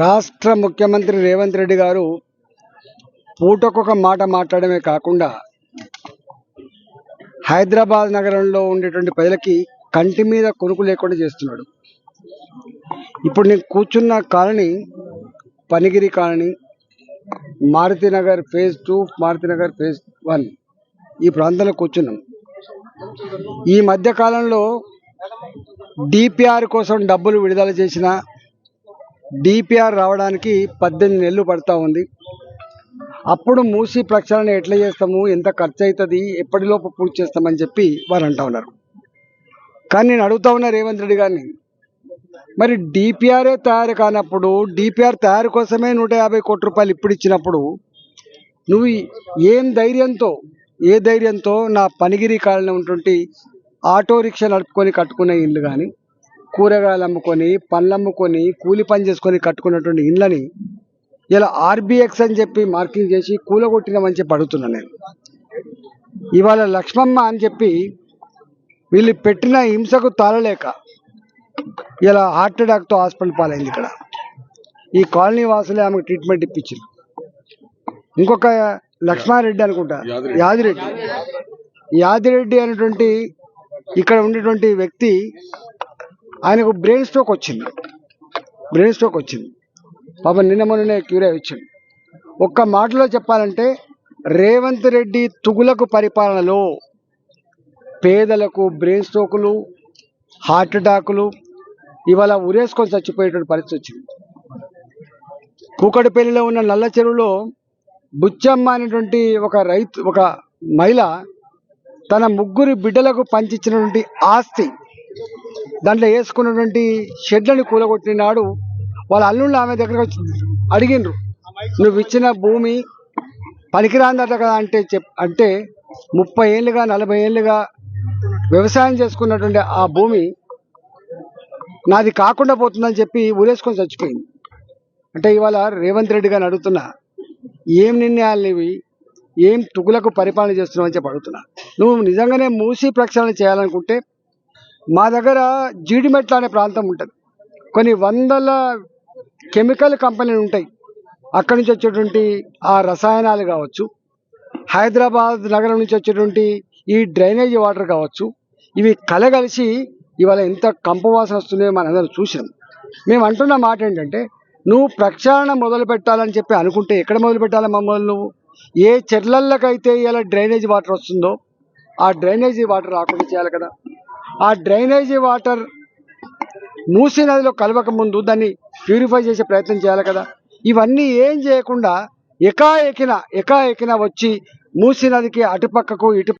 రాష్ట్ర ముఖ్యమంత్రి రేవంత్ రెడ్డి గారు పూటకొక మాట మాట్లాడమే కాకుండా హైదరాబాద్ నగరంలో ఉండేటువంటి ప్రజలకి కంటి మీద కొనుకు లేకుండా చేస్తున్నాడు. ఇప్పుడు నేను కూర్చున్న colony Panigiri colony Marutinagar phase two Marutinagar phase one ఈ ప్రాంతంలో కూర్చున్నాం. ఈ మధ్య కాలంలో డిపిఆర్ కోసం డబ్బులు విడుదల చేసిన డిపిఆర్ రావడానికి పద్దెనిమిది నెలలు పడతా ఉంది. అప్పుడు మూసి ప్రక్షాళన ఎట్లా చేస్తాము? ఎంత ఖర్చు అవుతుంది ఎప్పటిలోపు పూర్తి చేస్తామని చెప్పి వారు అంటా ఉన్నారు. కానీ నేను అడుగుతా ఉన్నా రేవంత్ రెడ్డి గారిని మరి డిపిఆర్ఏ తయారు కానప్పుడు డిపిఆర్ తయారు కోసమే నూట యాభై కోట్ల రూపాయలు ఇప్పుడు ఇచ్చినప్పుడు నువ్వు ఏం ధైర్యంతో ఏ ధైర్యంతో నా పనిగిరి కాలంలో ఉన్నటువంటి ఆటో రిక్షా నడుపుకొని కట్టుకునే ఇల్లు కానీ కూరగాయలు అమ్ముకొని పళ్ళు అమ్ముకొని కూలి పని చేసుకొని కట్టుకున్నటువంటి ఇళ్ళని ఇలా ఆర్బిఎక్స్ అని చెప్పి మార్కింగ్ చేసి కూలగొట్టినామని చెప్పి అడుగుతున్నాను నేను. ఇవాళ లక్ష్మమ్మ అని చెప్పి వీళ్ళు పెట్టిన హింసకు తాళలేక ఇలా హార్ట్ అటాక్తో హాస్పిటల్ పాలైంది ఇక్కడ. ఈ కాలనీ వాసులే ఆమెకు ట్రీట్మెంట్ ఇప్పించింది. ఇంకొక లక్ష్మారెడ్డి అనుకుంటా. యాదిరెడ్డి. యాదిరెడ్డి అనేటువంటి ఇక్కడ ఉండేటువంటి వ్యక్తి ఆయనకు బ్రెయిన్ స్ట్రోక్ వచ్చింది. బ్రెయిన్ స్ట్రోక్ వచ్చింది. పాప నిన్న మొన్ననే క్యూర్ అయి ఒక్క మాటలో చెప్పాలంటే రేవంత్ రెడ్డి తుగులకు పరిపాలనలో పేదలకు బ్రెయిన్ స్ట్రోకులు హార్ట్ అటాకులు ఇవాళ ఉరేసుకొని చచ్చిపోయేటువంటి పరిస్థితి వచ్చింది. కూకటిపల్లిలో ఉన్న నల్ల చెరువులో బుచ్చమ్మ అనేటువంటి ఒక రైతు ఒక మహిళ తన ముగ్గురు బిడ్డలకు పంచిచ్చినటువంటి ఆస్తి దాంట్లో వేసుకున్నటువంటి షెడ్లను కూలగొట్టిన నాడు వాళ్ళ అల్లుళ్ళు ఆమె దగ్గరకు వచ్చి అడిగిండ్రు నువ్వు ఇచ్చిన భూమి పనికిరాందట కదా అంటే చెప్ అంటే ముప్పై ఏళ్ళుగా నలభై ఏళ్ళుగా వ్యవసాయం చేసుకున్నటువంటి ఆ భూమి నాది కాకుండా పోతుందని చెప్పి ఊరేసుకొని చచ్చిపోయింది. అంటే ఇవాళ రేవంత్ రెడ్డి గారిని అడుగుతున్నా ఏం నిర్ణయాలు ఇవి ఏం తుగులకు పరిపాలన చేస్తున్నావు? అని చెప్పి అడుగుతున్నా. నువ్వు నిజంగానే మూసి ప్రక్షాళన చేయాలనుకుంటే మా దగ్గర జీడిమెట్ల అనే ప్రాంతం ఉంటుంది. కొన్ని వందల కెమికల్ కంపెనీలు ఉంటాయి. అక్కడి నుంచి వచ్చేటువంటి ఆ రసాయనాలు కావచ్చు హైదరాబాద్ నగరం నుంచి వచ్చేటువంటి ఈ డ్రైనేజీ వాటర్ కావచ్చు ఇవి కలగలిసి ఇవాళ ఎంత కంపవాసన వస్తుందో వస్తున్నాయో మనందరం చూసినాం. మేము అంటున్న మాట ఏంటంటే నువ్వు ప్రక్షాళన మొదలు పెట్టాలని చెప్పి అనుకుంటే ఎక్కడ మొదలు పెట్టాలి మమ్మల్ని నువ్వు? ఏ చెర్లల్లకైతే ఇలా డ్రైనేజీ వాటర్ వస్తుందో ఆ డ్రైనేజీ వాటర్ రాకుండా చేయాలి కదా. ఆ డ్రైనేజీ వాటర్ మూసీ నదిలో కలవక ముందు దాన్ని ప్యూరిఫై చేసే ప్రయత్నం చేయాలి కదా. ఇవన్నీ ఏం చేయకుండా ఎకాఎకిన ఎకాఎకిన వచ్చి మూసీ నదికి అటుపక్కకు ఇటు